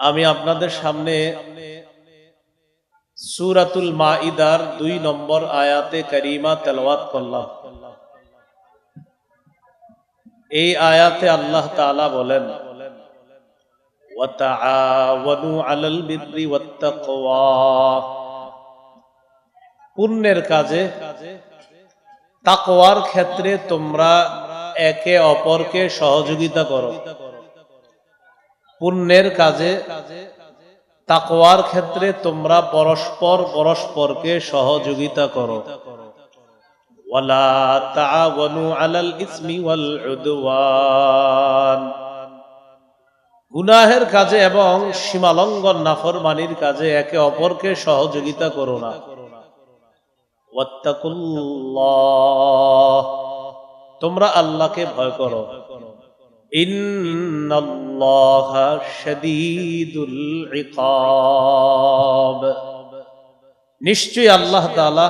আমি আপনাদের সামনে সুরাতুল মাইদার দুই নম্বর আয়াতে করিমা তেলাওয়াত করলাম এই আয়াতে আল্লাহ তাআলা বলেন وتعاونوا على البر والتقوى পুণ্যের কাজে তাকওয়ার ক্ষেত্রে তোমরা একে অপরকে সহযোগিতা করো পুণ্যের কাজে, তাকওয়ার ক্ষেত্রে তোমরা পরস্পর পরস্পরকে সহযোগিতা করো। ওয়ালা তাআওয়ানু আলাল ইসমি ওয়াল উদওয়ান। গুনাহের কাজে এবং সীমালঙ্ঘন নাফরমানির কাজে একে অপরকে সহযোগিতা করো না। ওয়াত্তাকুল্লাহ। তোমরা আল্লাহকে ভয় করো। নিশ্চয়ই আল্লাহ তাআলা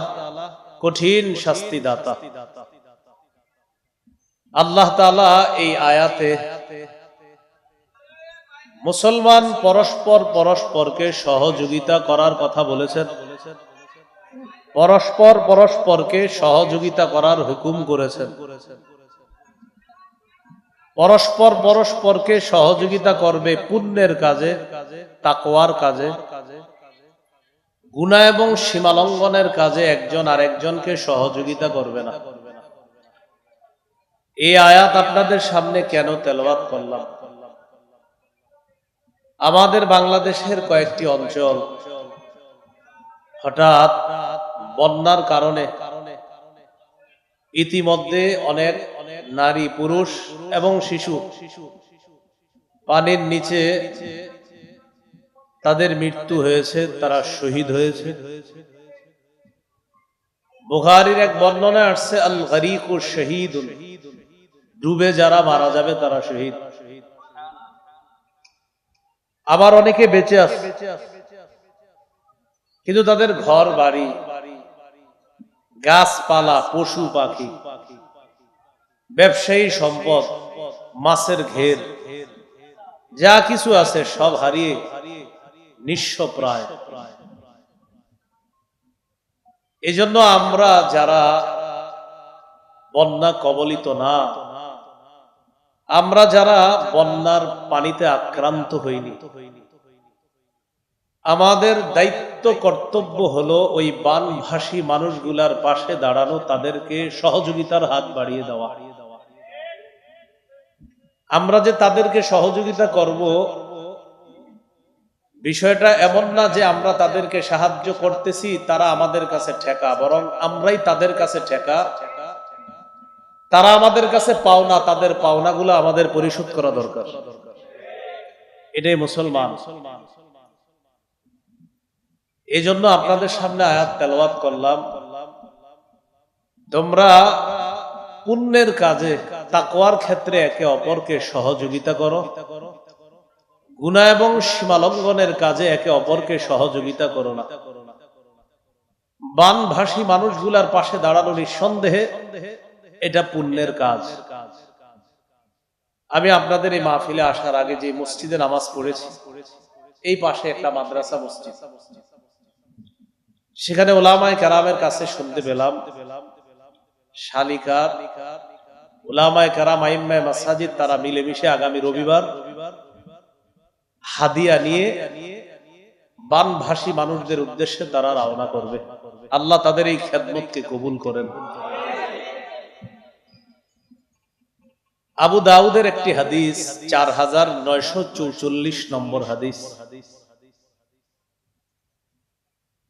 কঠিন শাস্তি দাতা আল্লাহ তাআলা এই আয়াতে মুসলমান পরস্পর পরস্পরকে সহযোগিতা করার কথা বলেছেন। পরস্পর পরস্পরকে সহযোগিতা করার হুকুম করেছেন। পরস্পর পরস্পরকে সহযোগিতা করবে পুণ্যের কাজে, তাকওয়ার কাজে, গুণা এবং সীমালঙ্ঘনের কাজে একজন আরেকজনকে সহযোগিতা করবে না। এই আয়াত আপনাদের সামনে কেন তেলবাদ করলাম? আমাদের বাংলাদেশের কয়েকটি অঞ্চল হঠাৎ বন্যার কারণে ইতিমধ্যে অনেক নারী, পুরুষ এবং শিশু। পানির নিচে তাদের মৃত্যু হয়েছে, তারা শহীদ হয়েছে। বুখারির এক বর্ণনা আসছে আল গরিক শহীদ ডুবে যারা মারা যাবে, তারা শহীদ। আবার অনেকে বেঁচে আছে, কিন্তু তাদের ঘর বাড়ি, গাছপালা, পশু পাখি ব্যবসায়ী সম্পদ, মাছের ঘের, যা কিছু আছে সব হারিয়ে নিঃস্ব প্রায়। এজন্য আমরা যারা বন্যা কবলিত না, আমরা যারা বন্যার পানিতে আক্রান্ত হইনি, আমাদের দায়িত্ব, কর্তব্য হলো ওই বানভাসী মানুষগুলার পাশে দাঁড়ানো, তাদেরকে সহযোগিতার হাত বাড়িয়ে দেওয়া। আমরা যে তাদেরকে সহযোগিতা করব, বিষয়টা এমন না যে আমরা তাদেরকে সাহায্য করতেছি, তারা আমাদের কাছে ঠেকা, বরং আমরাই তাদের কাছে ঠেকা। তারা আমাদের কাছে পাওনা, তাদের পাওনাগুলো আমাদের পরিশোধ করা দরকার। এটাই মুসলমান। এই জন্য আপনাদের সামনে আয়াত তেলওয়াত করলাম। তোমরা পুণ্যের কাজে তাকওয়ার ক্ষেত্রে একে অপরকে সহযোগিতা করো। গুণা এবং সীমালঙ্ঘনের কাজে একে অপরকে সহযোগিতা করো না। বানভাসী মানুষগুলার পাশে দাঁড়ানো নিঃসন্দেহে এটা পুণ্যের কাজ। আমি আপনাদের এই মাহফিলে আসার আগে যে মসজিদে নামাজ পড়েছি, এই পাশে একটা মাদ্রাসা মসজিদ। সেখানে ওলামায় কারামের কাছে শুনতে পেলাম, শালিকার ওলামায় কারাম, আইম্মায় মাসাজিদ, তারা মিলেমিশে আগামী রবিবার হাদিয়া নিয়ে বানভাসী মানুষদের উদ্দেশ্যে তারা রওনা করবে। আল্লাহ তাদের এই খেদমতকে কবুল করেন। আবু দাউদের একটি হাদিস, চার হাজার নয়শো চৌচল্লিশ নম্বর হাদিস।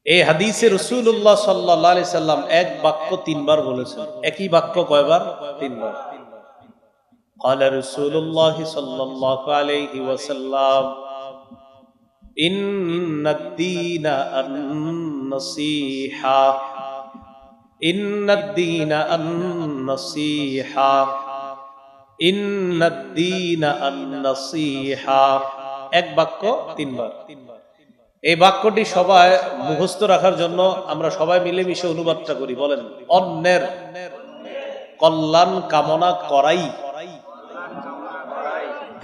এই হাদিসে রসুল্লাহ সাল্লাহ সাল্লাম এক বাক্য তিনবার বলেছেন একই বাক্য কয়বার তিনবার قال رسول الله صلى الله عليه وسلم إن الدين النصيحة إن الدين النصيحة إن الدين النصيحة এক বাক্য তিনবার এই বাক্যটি সবাই মুখস্থ রাখার জন্য আমরা সবাই মিলেমিশে অনুবাদটা করি, বলেন, অন্যের কল্যাণ কামনা করাই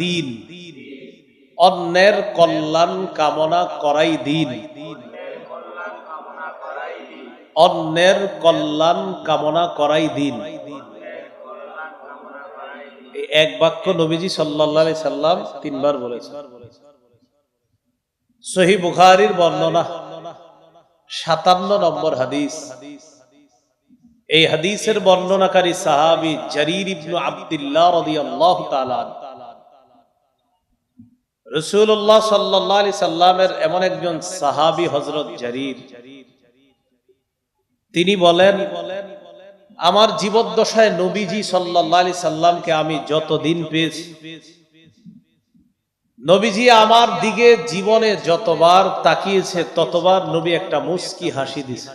দিন। অন্যের কল্যাণ কামনা করাই দিন। অন্যের কল্যাণ কামনা করাই দিন। এক বাক্য নবীজি আলাইহি সাল্লাম তিনবার বলেছেন। সহি বুখারীর বর্ণনা সাতান্ন নম্বর হাদিস। এই হাদিসের বর্ণনাকারী সাহাবি জারির ইবনু আব্দুল্লাহ রাদিয়াল্লাহু তাআলা রসুল্লাহ সাল্লাহ আলি সাল্লামের এমন একজন সাহাবি হজরত জারির। তিনি বলেন, আমার জীবদ্দশায় নবীজি সাল্লাহ আলি সাল্লামকে আমি যতদিন পেয়েছি নবীজি আমার দিকে জীবনে যতবার তাকিয়েছে, ততবার নবী একটা মুস্কি হাসি দিছে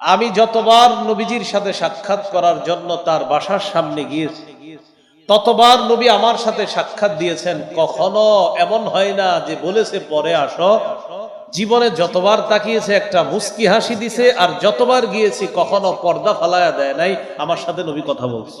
আমি যতবার নবীজির সাথে সাক্ষাৎ করার জন্য তার বাসার সামনে গিয়েছি, ততবার নবী আমার সাথে সাক্ষাৎ দিয়েছেন, কখনো এমন হয় না যে বলেছে, পরে আসো। জীবনে যতবার তাকিয়েছে, একটা মুস্কি হাসি দিছে আর যতবার গিয়েছি, কখনো পর্দা ফালায়া দেয় নাই। আমার সাথে নবী কথা বলছে।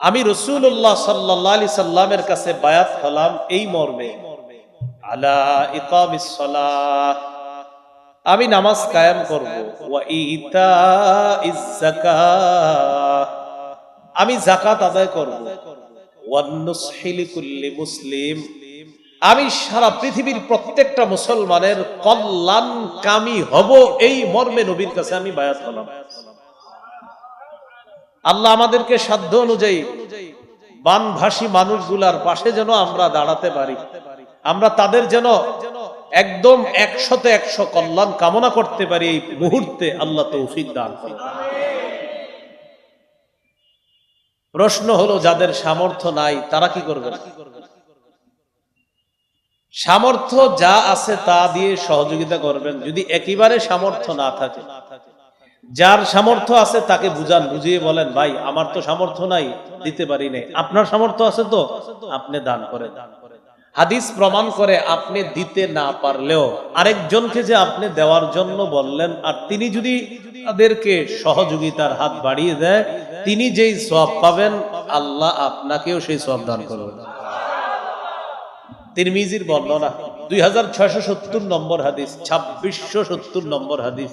আমি রসুল্লাহ সাল্লাহ আলি সাল্লামের কাছে বায়াত হলাম এই মর্মে। আমি নামাজ কায়েম করব। আমি জাকাত আদায় করব। মুসলিম। আমি সারা পৃথিবীর প্রত্যেকটা মুসলমানের কল্যাণকামী হব। এই মর্মে নবীর কাছে আমি বায়াত হলাম। আল্লাহ আমাদেরকে সাধ্য অনুযায়ী বানভাসী মানুষগুলার পাশে যেন আমরা দাঁড়াতে পারি। আমরা তাদের যেন একদম একশতে একশো কল্যাণ কামনা করতে পারি এই মুহূর্তে আল্লাহ তৌফিক দান প্রশ্ন হলো, যাদের সামর্থ্য নাই, তারা কি করবে? সামর্থ্য যা আছে তা দিয়ে সহযোগিতা করবেন, যদি একেবারে সামর্থ্য না থাকে। যার সামর্থ্য আছে তাকে বুঝান, বুঝিয়ে বলেন, ভাই, আমার তো সামর্থ্য নাই, দিতে পারি নাই। আপনার সামর্থ্য আছে তো? আপনি দান করেন হাদিস প্রমাণ করে আপনি দিতে না পারলেও আরেকজনকে যে আপনি দেওয়ার জন্য বললেন, আর তিনি যদি তাদেরকে সহযোগিতার হাত বাড়িয়ে দেয়, তিনি যেই সব পাবেন, আল্লাহ আপনাকেও সেই সব দান করবেন তিরমিজির বর্ণনা, দুই হাজার ছয়শো সত্তর নম্বর হাদিস, ছাব্বিশশো সত্তর নম্বর হাদিস।